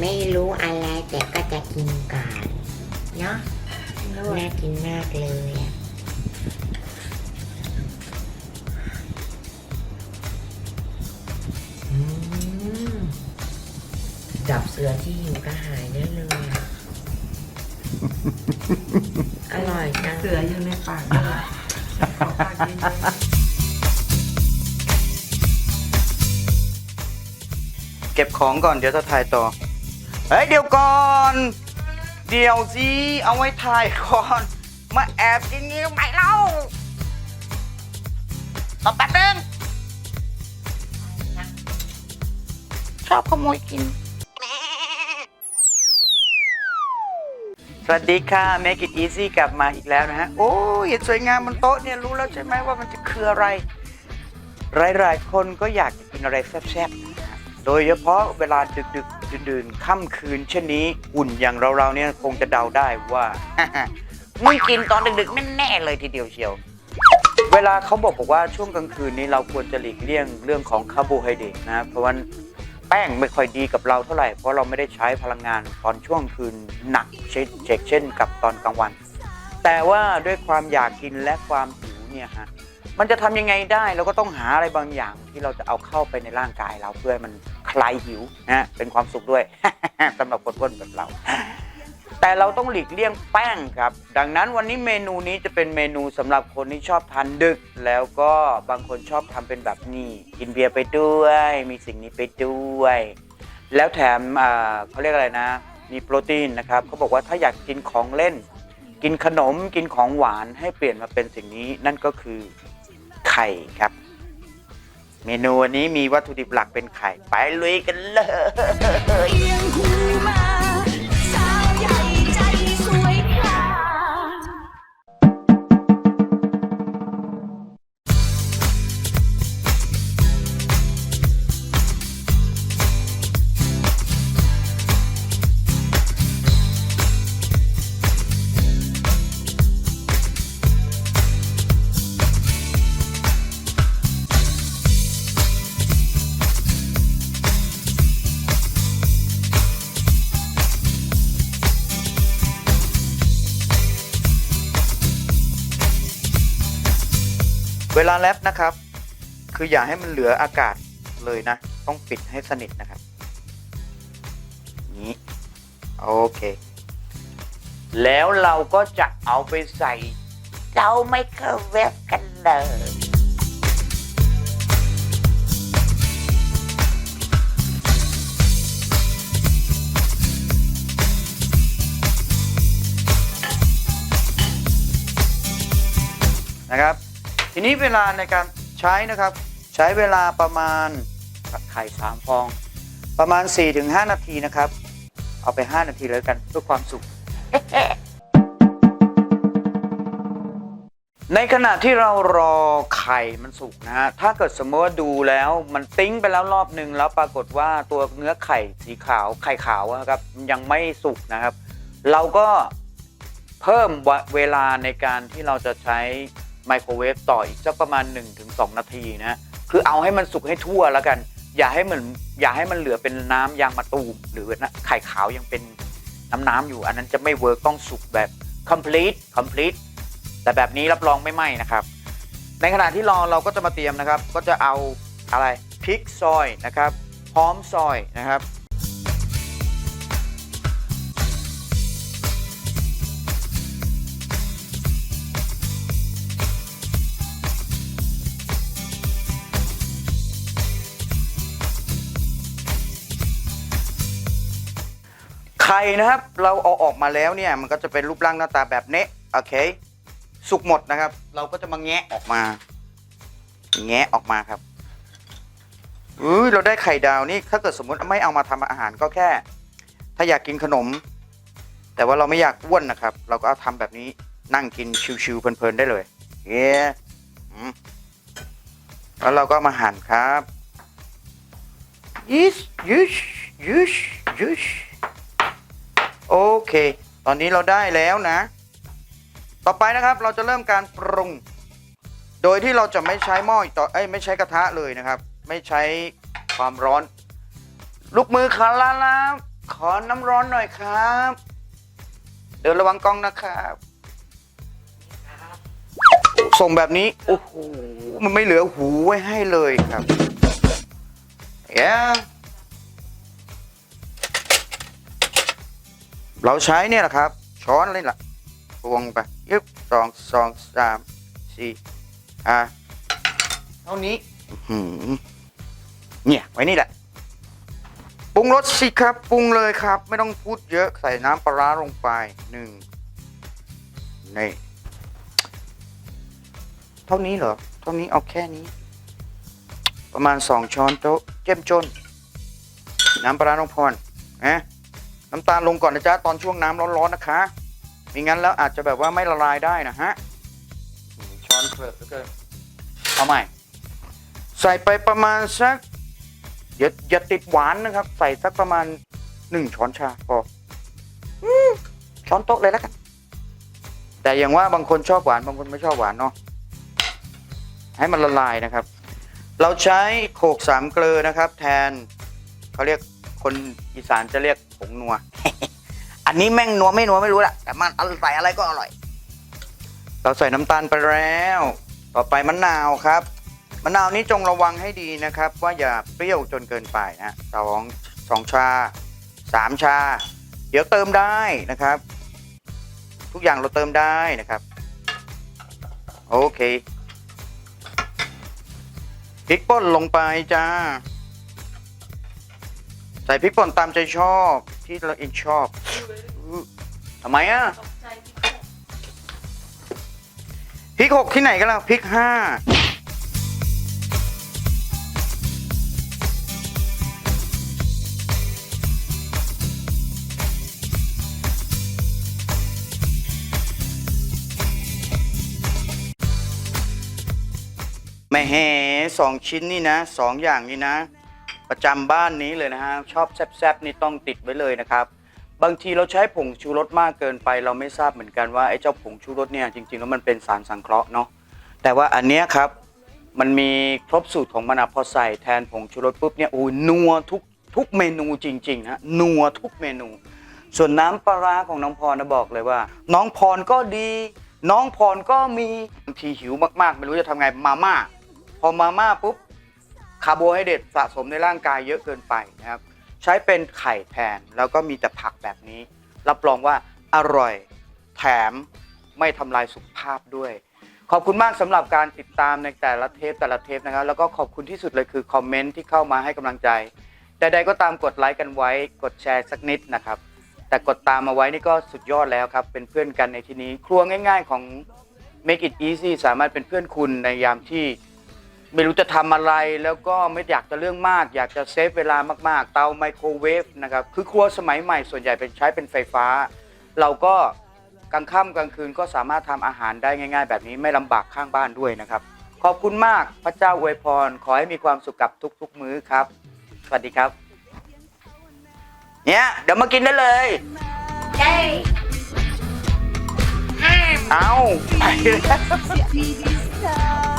ไม่รู้อะไรแต่ก็จะกินก่อนเนาะน่ากินมากเลยอะอืมจับเสือที่หิวกระหายได้เลยอะอร่อยจังเสืออยู่ในปากด้วย ขอปากเย็นเก็บของก่อนเดี๋ยวจะถ่ายต่อ เฮ้ยเดี๋ยวก่อน เดี๋ยวสิเอาไว้ถ่ายก่อน มาแอบกินงี้ทำไมเล่าต่อแป๊บนึงชอบขโมยกิน สวัสดีค่ะ Make it easy กลับมาอีกแล้วนะฮะ โอ้ยเห็นสวยงามบนโต๊ะเนี่ยรู้แล้วใช่ไหมว่ามันจะคืออะไร หลายๆ คนก็อยากจะกินอะไรแซ่บๆ โดยเฉพาะเวลาดึกๆ ดื่นๆค่ำคืนเช่นนี้อุ่นอย่างเราๆเนี่ยคงจะเดาได้ว่า มึงกินตอนดึกๆแน่ๆเลยทีเดียวเชียว เวลาเขาบอกบอกว่าช่วงกลางคืนนี้เราควรจะหลีกเลี่ยงเรื่องของคาร์โบไฮเดรตนะเพราะว่าแป้งไม่ค่อยดีกับเราเท่าไหร่ เพราะเราไม่ได้ใช้พลังงานตอนช่วงคืนหนักเช่นเช่นกับตอนกลางวัน แต่ว่าด้วยความอยากกินและความหิวเนี่ยฮะ มันจะทำยังไงได้เราก็ต้องหาอะไรบางอย่างที่เราจะเอาเข้าไปในร่างกายเราเพื่อให้มันคลายหิวนะเป็นความสุขด้วย สำหรับคนอ้วนแบบเรา แต่เราต้องหลีกเลี่ยงแป้งครับ ดังนั้นวันนี้เมนูนี้จะเป็นเมนูสำหรับคนที่ชอบทานดึก แล้วก็บางคนชอบทำเป็นแบบนี้ กินเบียร์ไปด้วย มีสิ่งนี้ไปด้วย แล้วแถมอ่าเขาเรียกอะไรนะ มีโปรตีนนะครับเขาบอกว่าถ้าอยากกินของเล่น กินขนมกินของหวานให้เปลี่ยนมาเป็นสิ่งนี้นั่นก็คือ ข่ครับ เมนูวันนี้มีวัตถุดิบหลักเป็นไข่ ไปลุยกันเลย เวลาแรปนะครับ คืออย่าให้มันเหลืออากาศเลยนะ ต้องปิดให้สนิทนะครับ นี้ โอเค แล้วเราก็จะเอาไปใส่เตาไมโครเวฟกันเลยนะครับ ทีนี้เวลาในการใช้นะครับ ใช้เวลาประมาณกับไข่สามฟอง ประมาณ 4-5 นาทีนะครับ เอาไป 5 นาทีเลยกันเพื่อความสุข ในขณะที่เรารอไข่มันสุกนะฮะถ้าเกิดสมมติว่าดูแล้วมันติ้งไปแล้วรอบหนึ่งแล้วปรากฏว่าตัวเนื้อไข่สีขาวไข่ขาวอะครับยังไม่สุกนะครับ เราก็เพิ่มเวลาในการที่เราจะใช้ ไมโครเวฟต่ออีกสักประมาณ 1-2 นาทีนะคือเอาให้มันสุกให้ทั่วแล้วกัน อย่าให้เหมือนอย่าให้มันเหลือเป็นน้ำยางมะตูมหรือนะไข่ขาวยังเป็นน้ำน้ำๆอยู่ อันนั้นจะไม่เวิร์กต้องสุกแบบ complete complete แต่แบบนี้รับรองไม่ไหม้นะครับ ในขณะที่รอเราก็จะมาเตรียมนะครับ ก็จะเอาอะไรพริกซอยนะครับ พร้อมซอยนะครับ นะครับ เราเอาออกมาแล้วเนี่ยมันก็จะเป็นรูปร่างหน้าตาแบบนี้โอเค สุกหมดนะครับ เราก็จะมาแงะออกมา แงะออกมาครับอุ้ยเราได้ไข่ดาวนี่ถ้าเกิดสมมติไม่เอามาทำอาหารก็แค่ ถ้าอยากกินขนม แต่ว่าเราไม่อยากอ้วนนะครับ เราก็เอาทำแบบนี้นั่งกินชิวๆเพลินๆได้เลยเย้อืมแล้วเราก็มาหั่นครับยิชยุชยุชยุช โอเค ตอนนี้เราได้แล้วนะ ต่อไปนะครับเราจะเริ่มการปรุง โดยที่เราจะไม่ใช้หม้ออีกต่อเอ้ยไม่ใช้กระทะเลยนะครับ ไม่ใช้ความร้อน ลูกมือคาราลาขอน้ำร้อนหน่อยครับ เดินระวังกล้องนะครับส่งแบบนี้ โอ้โห มันไม่เหลือหูไว้ให้เลยครับเเราใช้เนี่ยแหละครับ ช้อนเลยล่ะตวงไปยึบสองสองสามสี่อ่าเท่านี้เนี่ยไว้นี่แหละปรุงรสสิครับปรุงเลยครับ ไม่ต้องพูดเยอะใส่น้ำปลาลงไปหนึ่งนี่เท่านี้เหรอเท่านี้เอาแค่นี้ ประมาณสองช้อนโต๊ะเจ้มจนน้ำปลาร้าลงพรนะ น้ำตาลลงก่อนนะจ๊ะตอนช่วงน้ำร้อนๆนะคะไม่งั้นแล้วอาจจะแบบว่าไม่ละลายได้นะฮะอืมช้อนเกลือเหลือเกินเอาใหม่ ใส่ไปประมาณสักอย่าอย่าติดหวานนะครับ ใส่สักประมาณหนึ่งช้อนชาพออืมช้อนโต๊ะเลยแล้วกันแต่อย่างว่าบางคนชอบหวานบางคนไม่ชอบหวานเนาะให้มันละลายนะครับ เราใช้โขกสามเกลือนะครับ แทนเขาเรียก คนอีสานจะเรียกผงนัว อันนี้แม่งนัวไม่นัวไม่รู้แหละแต่มันอาใส่อะไรก็อร่อย เราใส่น้ำตาลไปแล้ว ต่อไปมะนาวครับ มะนาวนี้จงระวังให้ดีนะครับ ว่าอย่าเปรี้ยวจนเกินไปนะสองสองชาสามชา เดี๋ยวเติมได้นะครับ ทุกอย่างเราเติมได้นะครับ โอเคพริกป่นลงไปจ้า ใส่พริกป่นตามใจชอบที่เราเองชอบอื้อทำไมอะพริกหกที่ไหนกันล่ะพริกห้าแม่แห่สองชิ้นนี่นะสองอย่างนี้นะ ประจำบ้านนี้เลยนะฮะชอบแซบๆนี่ต้องติดไว้เลยนะครับ บางทีเราใช้ผงชูรสมากเกินไป เราไม่ทราบเหมือนกันว่าไอ้เจ้าผงชูรสเนี่ยจริงๆแล้วมันเป็นสารสังเคราะห์เนาะแต่ว่าอันเนี้ยครับมันมีครบสูตรของมันอะพอใส่แทนผงชูรสปุ๊บเนี่ยโอ้ยนัวทุกทุกเมนูจริงๆฮะนัวทุกเมนู ส่วนน้ำปลาร้าของน้องพรนะบอกเลยว่า น้องพรก็ดี น้องพรก็มีบางทีหิวมากๆ ไม่รู้จะทำไงมาม่าพอมาม่าปุ๊บ คาร์โบไฮเดรตสะสมในร่างกายเยอะเกินไปนะครับ ใช้เป็นไข่แทนแล้วก็มีแต่ผักแบบนี้ รับรองว่าอร่อยแถมไม่ทำลายสุขภาพด้วย ขอบคุณมากสำหรับการติดตามในแต่ละเทปแต่ละเทปนะครับ แล้วก็ขอบคุณที่สุดเลยคือคอมเมนต์ที่เข้ามาให้กำลังใจใดๆก็ตามกดไลค์กันไว้ กดแชร์สักนิดนะครับ แต่กดตามมาไว้นี่ก็สุดยอดแล้วครับ เป็นเพื่อนกันในที่นี้ ครัวง่าย ๆ ของ Make it easy สามารถเป็นเพื่อนคุณในยามที่ ไม่รู้จะทำอะไรแล้วก็ไม่อยากจะเรื่องมาก อยากจะเซฟเวลามากๆ เตาไมโครเวฟนะครับคือครัวสมัยใหม่ส่วนใหญ่เป็นใช้เป็นไฟฟ้า เราก็กลางค่ำกลางคืนก็สามารถทำอาหารได้ง่าย ๆ แบบนี้ไม่ลำบากข้างบ้านด้วยนะครับ ขอบคุณมากพระเจ้าอวยพร ขอให้มีความสุขกับทุก ๆ มื้อครับ สวัสดีครับ เนี่ยเดี๋ยวมากินได้เลย เย้ห้ามเอาไปแล้ว Sia di vista